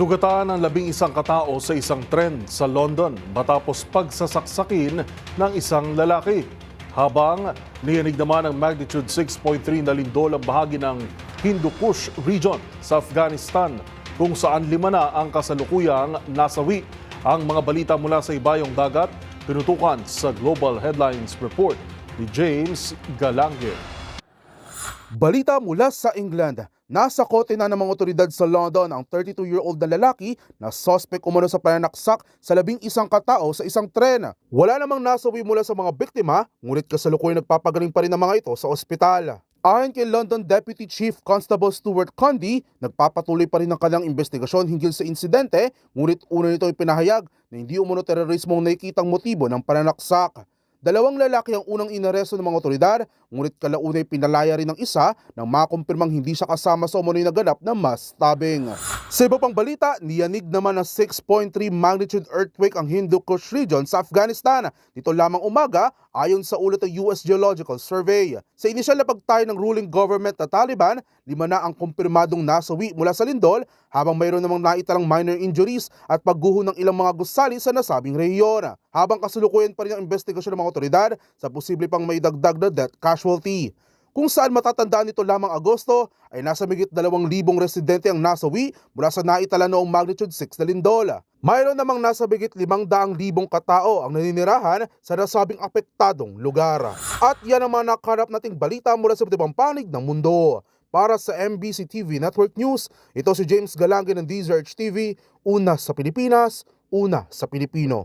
Sugatan ng labing isang katao sa isang tren sa London matapos pagsasaksakin ng isang lalaki. Habang niyanig naman ang magnitude 6.3 na lindol ang bahagi ng Hindu Kush region sa Afghanistan kung saan lima na ang kasalukuyang nasawi. Ang mga balita mula sa ibayong dagat tinutukan sa Global Headlines Report ni James Galangir. Balita mula sa England, nasa kote na ng mga otoridad sa London ang 32-year-old na lalaki na suspect umano sa pananaksak sa labing isang katao sa isang tren. Wala namang nasawi mula sa mga biktima, ngunit kasalukuyan nagpapagaling pa rin ang mga ito sa ospital. Ayon kay London Deputy Chief Constable Stuart Condy, nagpapatuloy pa rin ang kanyang investigasyon hinggil sa insidente, ngunit una nito ipinahayag na hindi umano terorismo ang nakikitang motibo ng pananaksak. Dalawang lalaki ang unang inaresto ng mga otoridad, ngunit kalaunay pinalaya rin ng isa nang makumpirmang hindi siya kasama sa umunoy naganap na mass stabbing. Sa iba pang balita, niyanig naman ng 6.3 magnitude earthquake ang Hindu Kush region sa Afghanistan. Dito lamang umaga, ayon sa ulat ng US Geological Survey. Sa inisyal na pagtayo ng ruling government na Taliban, lima na ang kumpirmadong nasawi mula sa lindol habang mayroon namang naitalang minor injuries at pagguho ng ilang mga gusali sa nasabing rehiyon. Habang kasulukuyan pa rin ang investigasyon ng mga otoridad sa posible pang may dagdag na death casualty. Kung saan matatandaan nito lamang Agosto ay nasa migit 2,000 residente ang nasawi mula sa naitala noong magnitude 6 na lindol. Mayroon namang nasa migit 500,000 katao ang naninirahan sa nasabing apektadong lugar. At yan ang mga nakarap nating balita mula sa ibang panig ng mundo. Para sa MBC TV Network News, ito si James Galangin ng DZRH TV, una sa Pilipinas, una sa Pilipino.